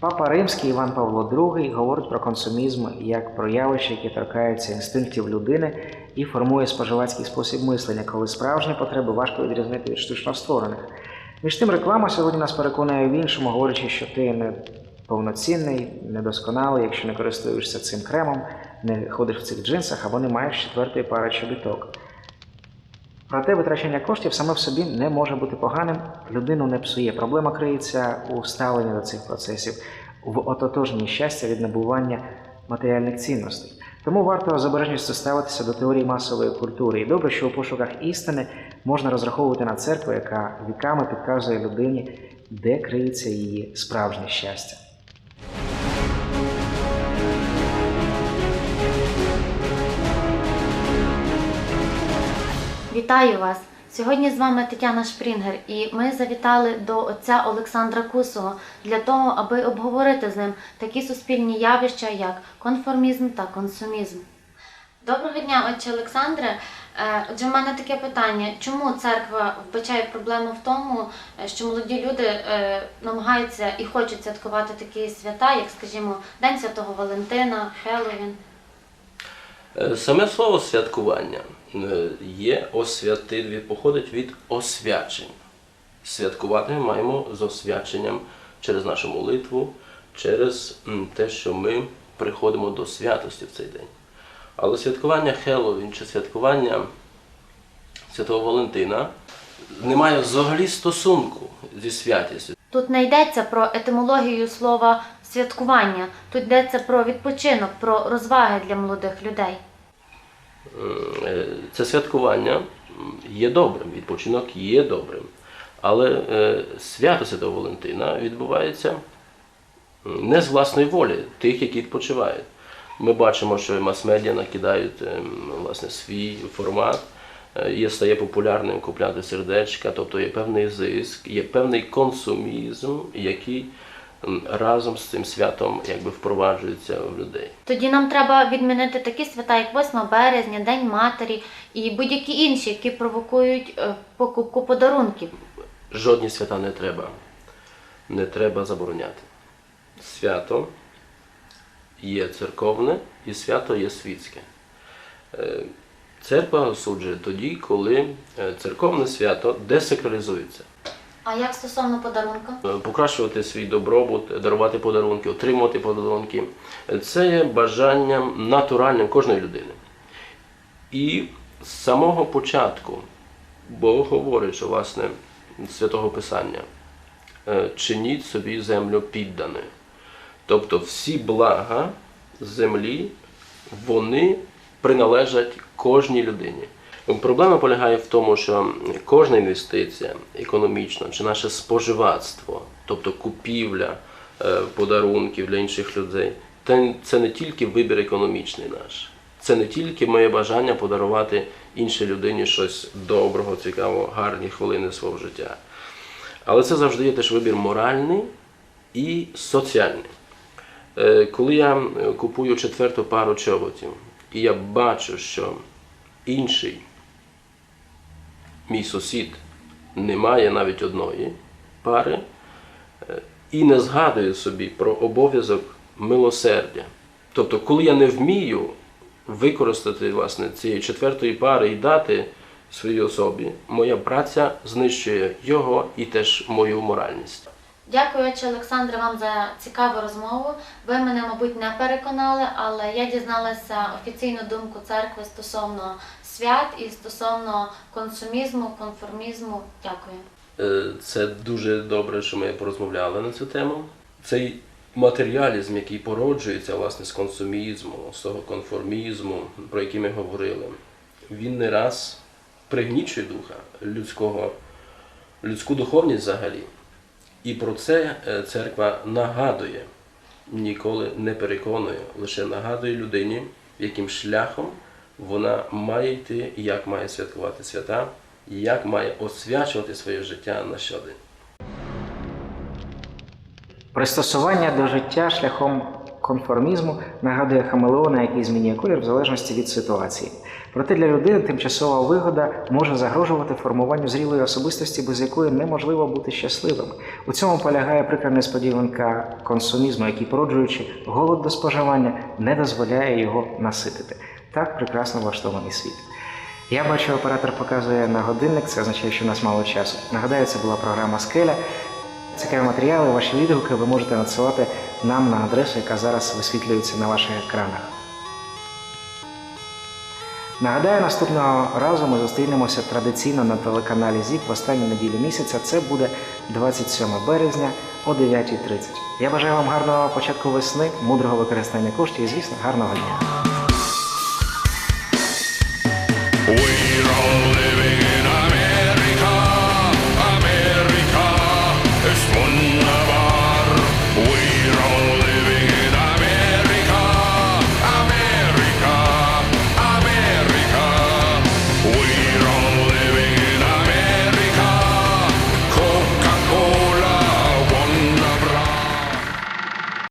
Папа Римський Іван Павло II говорить про консумізм як про явище, яке торкається інстинктів людини і формує споживацький спосіб мислення, коли справжні потреби важко відрізнити від штучно створених. Між тим, реклама сьогодні нас переконує в іншому, говорячи, що ти не повноцінний, недосконалий, якщо не користуєшся цим кремом, не ходиш в цих джинсах або не маєш четвертої пари чобіток. Проте витрачання коштів саме в собі не може бути поганим, людину не псує. Проблема криється у ставленні до цих процесів, в ототожній щастя від набування матеріальних цінностей. Тому варто з обережністю ставитися до теорії масової культури. І добре, що у пошуках істини можна розраховувати на церкву, яка віками підказує людині, де криється її справжнє щастя. Вітаю вас! Сьогодні з вами Тетяна Шпрінгер, і ми завітали до отця Олександра Кусого для того, аби обговорити з ним такі суспільні явища, як конформізм та консумізм. Доброго дня, отче Олександре. Е, Отже, в мене таке питання: чому церква вбачає проблему в тому, е, що молоді люди е, намагаються і хочуть святкувати такі свята, як, скажімо, День Святого Валентина, Хеллоуін? Е, Саме слово святкування е, є освятидві, походить від освячень. Святкувати ми маємо з освяченням через нашу молитву, через те, що ми приходимо до святості в цей день. Але святкування Хеллоуін чи святкування Святого Валентина не має взагалі стосунку зі святістю. Тут не йдеться про етимологію слова святкування, тут йдеться про відпочинок, про розваги для молодих людей. Е, Це святкування є добрим, відпочинок є добрим. Але е, свято Святого Валентина відбувається не з власної волі тих, які відпочивають. Ми бачимо, що мас-медіа накидають ем, власне, свій формат, є, стає популярним купляти сердечка, тобто є певний зиск, є певний консумізм, який разом з цим святом якби впроваджується в людей. Тоді нам треба відмінити такі свята, як 8 березня, День Матері і будь-які інші, які провокують е, покупку подарунків. Жодні свята не треба. Не треба забороняти. Свято є церковне і свято є світське. Церква осуджує тоді, коли е, церковне свято десакралізується. А як стосовно подарунка? Е, Покращувати свій добробут, дарувати подарунки, отримувати подарунки це є бажанням натуральним кожної людини. І з самого початку Бог говорить, що власне святого Писання е, чиніть собі землю підданою. Тобто всі блага землі, вони приналежать кожній людині. Проблема полягає в тому, що кожна інвестиція економічна чи наше споживацтво, тобто купівля е, подарунків для інших людей, це не тільки вибір економічний наш, це не тільки моє бажання подарувати іншій людині щось доброго, цікавого, гарні хвилини свого життя. Але це завжди є теж вибір моральний і соціальний. Е, Коли я купую четверту пару чоботів, і я бачу, що інший мій сусід не має навіть одної пари е, і не згадує собі про обов'язок милосердя. Тобто, коли я не вмію використати власне цієї четвертої пари і дати своїй особі, моя праця знищує його і теж мою моральність. Дякую, отче Олександре, вам за цікаву розмову. Ви мене, мабуть, не переконали, але я дізналася офіційну думку церкви стосовно свят і стосовно консумізму, конформізму. Дякую. Е, Це дуже добре, що ми порозмовляли на цю тему. Цей матеріалізм, який породжується власне з консумізму, з того конформізму, про який ми говорили, він не раз пригнічує духа людського, людську духовність взагалі. І про це е, церква нагадує, ніколи не переконує, лише нагадує людині, яким шляхом вона має йти, як має святкувати свята, як має освячувати своє життя на щодень. Пристосування до життя шляхом конформізму нагадує хамелеона, який змінює колір в залежності від ситуації. Проте для людини тимчасова вигода може загрожувати формуванню зрілої особистості, без якої неможливо бути щасливим. У цьому полягає прикра несподіванка консумізму, який, породжуючи голод до споживання, не дозволяє його наситити. Так прекрасно влаштований світ. Я бачу, оператор показує на годинник, це означає, що у нас мало часу. Нагадаю, це була програма Скеля. Цікаві матеріали, ваші відгуки ви можете надсилати нам на адресу, яка зараз висвітлюється на ваших екранах. Нагадаю, наступного разу ми зустрінемося традиційно на телеканалі ЗІК в останню неділю місяця. Це буде 27 березня о 9.30. Я бажаю вам гарного початку весни, мудрого використання коштів і, звісно, гарного дня.